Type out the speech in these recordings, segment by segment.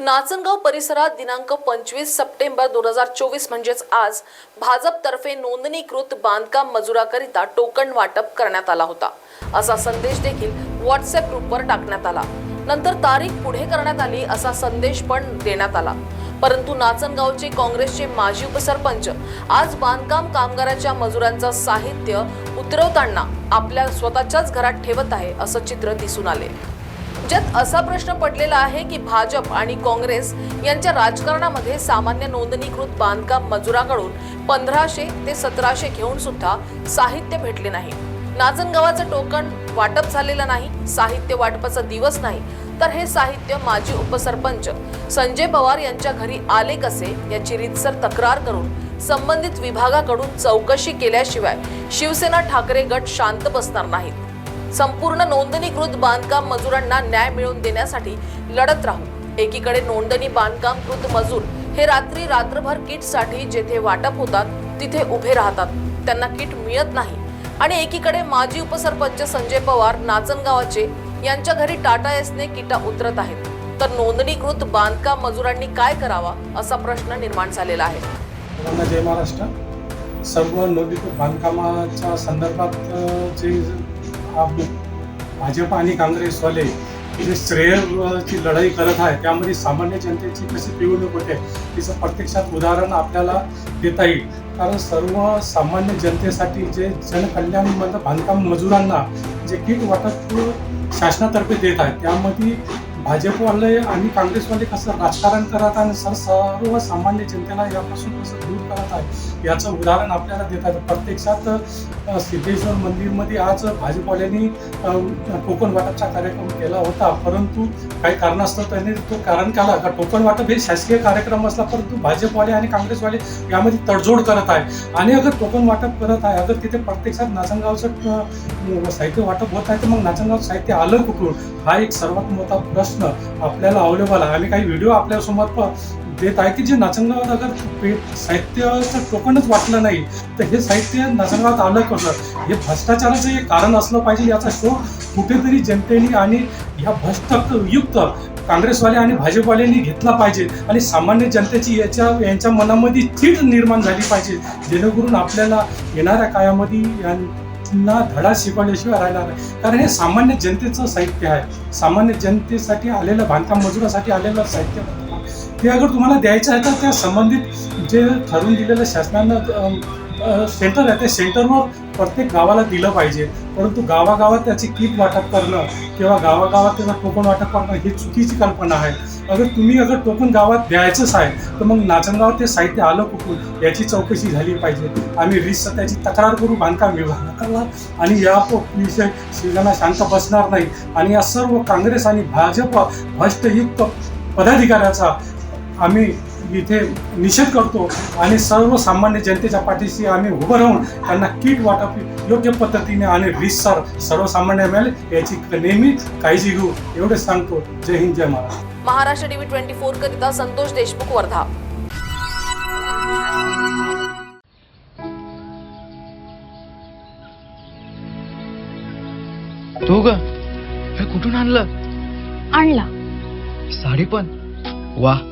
नाचनगाव परिसरात दिनांक पंचवीस सप्टेंबर दोन हजार चोवीस म्हणजेच आज भाजपतर्फे नोंदणीकृत बांधकाम मजुराकरिता टोकन वाटप करण्यात आला होता. असा संदेश देखील व्हॉट्सअप ग्रुपवर टाकण्यात आला. नंतर तारीख पुढे करण्यात आली असा संदेश पण देण्यात आला. परंतु नाचनगावचे काँग्रेसचे माजी उपसरपंच आज बांधकाम कामगाराच्या मजुरांचं साहित्य उतरवताना आपल्या स्वतःच्याच घरात ठेवत आहे असं चित्र दिसून आले. ज्यात असा प्रश्न पडलेला आहे की भाजप आणि काँग्रेस यांच्या राजकारणामध्ये सामान्य नोंदणीकृत बांधकाम मजुराकडून पंधराशे ते सतराशे घेऊन सुद्धा साहित्य भेटले नाही. नाचनगावाचं टोकन वाटप झालेलं नाही साहित्य वाटपाचा दिवस नाही तर हे साहित्य माजी उपसरपंच संजय पवार यांच्या घरी आले कसे याची रीतसर तक्रार करून संबंधित विभागाकडून चौकशी केल्याशिवाय शिवसेना ठाकरे गट शांत बसणार नाहीत. संपूर्ण नोंदणीकृत बांधकाम मजुरांना न्याय मिळवून देण्यासाठी लढत राहू. एकीकडे नोंदणी बांधकाम कृत मजूर हे रात्री रात्रभर किटसाठी जेथे वाटप होतात तिथे उभे राहतात. त्यांना किट मिळत नाही. आणि एकीकडे माजी उपसरपंच संजय पवार नाचनगावाचे यांच्या घरी टाटा एसने किटा उतरत आहेत. तर नोंदणीकृत बांधकाम मजुरांनी काय करावा असा प्रश्न निर्माण झालेला आहे. जय महाराष्ट्र. सर्व नोंदणीकृत बांधकामाच्या संदर्भात जे भाजप आणि काँग्रेसवाले जे श्रेयची लढाई करत आहे त्यामध्ये सामान्य जनतेची कशी पिवणूक होते तिचं प्रत्यक्षात उदाहरण आपल्याला देता येईल. कारण सर्व सामान्य जनतेसाठी जे जनकल्याणमध्ये बांधकाम मजुरांना जे किट वाटप शासनातर्फे देत आहे त्यामध्ये भाजपवाले आणि काँग्रेसवाले कसं राजकारण करत आहे आणि सर सर्व सामान्य जनतेला यापासून कसं दूर करत आहे याचं उदाहरण आपल्याला देतात प्रत्यक्षात सिद्धेश्वर मंदिरमध्ये आज भाजपवाल्यांनी टोकन वाटपचा कार्यक्रम केला होता. परंतु काही कारणास्तव त्यांनी तो कारण केला का टोकन वाटप हे शासकीय कार्यक्रम असला परंतु भाजपवाले आणि काँग्रेसवाले यामध्ये तडजोड करत आहे. आणि अगर टोकन वाटप करत आहे अगर तिथे प्रत्यक्षात नाचनगावचं साहित्य वाटप होत आहे तर मग नाचनगाव साहित्य आलं कुठून? हा एक सर्वात मोठा प्रश्न आपल्याला अवेलेबल आहे. आम्ही काही व्हिडिओ आपल्यासमोर देत आहे की जे नाचनगावात अगर साहित्याचं टोकनच वाटलं नाही. तर हे साहित्य नाचनगावात आलं कसं? हे भ्रष्टाचाराचं एक कारण असलं पाहिजे याचा शोध कुठेतरी जनतेने आणि ह्या भ्रष्ट युक्त काँग्रेसवाले आणि भाजपवाल्यांनी घेतला पाहिजे. आणि सामान्य जनतेची याच्या यांच्या मनामध्ये चीड निर्माण झाली पाहिजे. जेणेकरून आपल्याला येणाऱ्या काळामध्ये यांना धडा शिकवल्याशिवाय राहणार नाही. कारण हे सामान्य जनतेचं साहित्य आहे. सामान्य जनतेसाठी आलेलं बांधकाम मजुरासाठी आलेलं साहित्य ते अगर तुम्हाला द्यायचं आहे तर त्या संबंधित जे ठरवून दिलेलं शासनानं सेंटर आहे. ते सेंटरवर प्रत्येक गावाला दिलं पाहिजे. परंतु गावागावात त्याची किट वाटप करणं किंवा गावागावात त्याचं टोकन वाटप करणं ही चुकीची कल्पना आहे. अगर तुम्ही अगर टोकन गावात द्यायचंच आहे तर मग नाचनगावात ते साहित्य आलं कुठून? याची चौकशी झाली पाहिजे. आम्ही रीतसर त्याची तक्रार करू बांधकाम विभागाला आणि या विषय शिवसेना शांत बसणार नाही. आणि या सर्व काँग्रेस आणि भाजप भ्रष्टयुक्त पदाधिकाऱ्याचा आम्ही इथे निषेध करतो आणि सर्वसामान्य जनतेच्या पाठीशी आम्ही उभं राहून त्यांना किट वाटप योग्य पद्धतीने आणि रीतसर सर्वसामान्य मिळेल याची नेहमी काळजी घेऊ एवढेच सांगतो. जय हिंद जय Maharashtra. Maharashtra TV twenty four करिता संतोष देशमुख वर्धा. तू ग? हे कुठून आणलं? आणला. साडी पण? वा.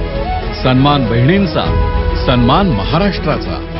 सन्मान बहिणींचा सन्मान महाराष्ट्राचा.